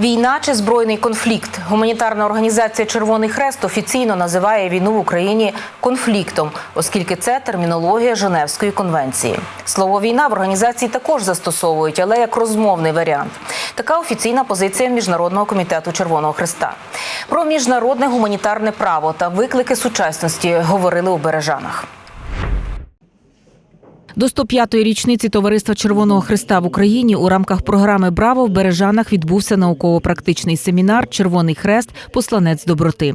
Війна чи збройний конфлікт? Гуманітарна організація Червоний Хрест офіційно називає війну в Україні конфліктом, оскільки це термінологія Женевської конвенції. Слово війна в організації також застосовують, але як розмовний варіант. Така офіційна позиція міжнародного комітету Червоного Хреста. Про міжнародне гуманітарне право та виклики сучасності говорили у Бережанах. До 105-ї річниці товариства Червоного Христа в Україні у рамках програми Браво в Бережанах відбувся науково-практичний семінар Червоний Хрест Посланець доброти.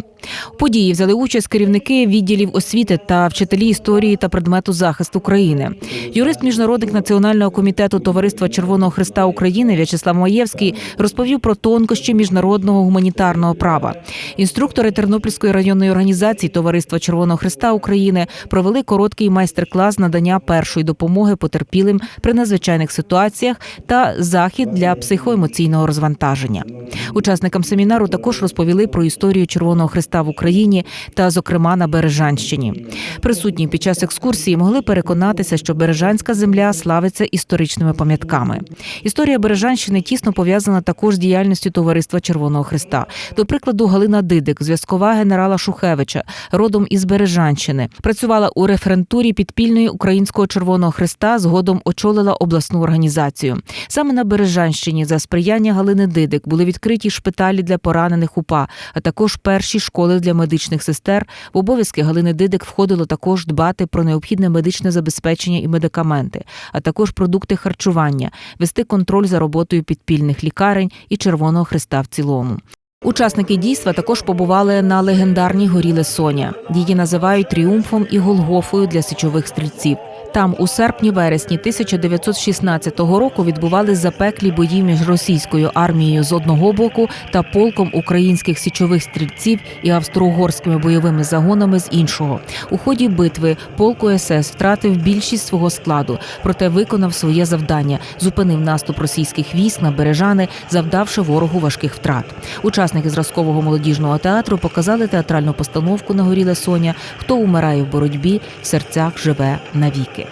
У події взяли участь керівники відділів освіти та вчителі історії та предмету захисту України. Юрист міжнародник Національного комітету Товариства Червоного Христа України В'ячеслав Маєвський розповів про тонкощі міжнародного гуманітарного права. Інструктори Тернопільської районної організації Товариства Червоного Христа України провели короткий майстер-клас надання першої допомоги потерпілим при надзвичайних ситуаціях та захід для психоемоційного розвантаження. Учасникам семінару також розповіли про історію Червоного Христа в Україні та, зокрема, на Бережанщині. Присутні під час екскурсії могли переконатися, що Бережанська земля славиться історичними пам'ятками. Історія Бережанщини тісно пов'язана також з діяльністю Товариства Червоного Христа. До прикладу, Галина Дидик, зв'язкова генерала Шухевича, родом із Бережанщини, працювала у референтурі підпільної українського Червоного Христа, згодом очолила обласну організацію. Саме на Бережанщині за сприяння Галини Дидик були відкриті шпиталі для поранених УПА, а також перші школи для медичних сестер. В обов'язки Галини Дидик входило також дбати про необхідне медичне забезпечення і медикаменти, а також продукти харчування, вести контроль за роботою підпільних лікарень і Червоного Христа в цілому. Учасники дійства також побували на легендарній горі Лесоня. Її називають тріумфом і Голгофою для січових стрільців. Там у серпні-вересні 1916 року відбувались запеклі бої між російською армією з одного боку та полком українських січових стрільців і австро-угорськими бойовими загонами з іншого. У ході битви полк СС втратив більшість свого складу, проте виконав своє завдання, зупинив наступ російських військ на бережани, завдавши ворогу важких втрат. Учасники зразкового молодіжного театру показали театральну постановку на горі соня, Хто умирає в боротьбі, в серцях живе навіки.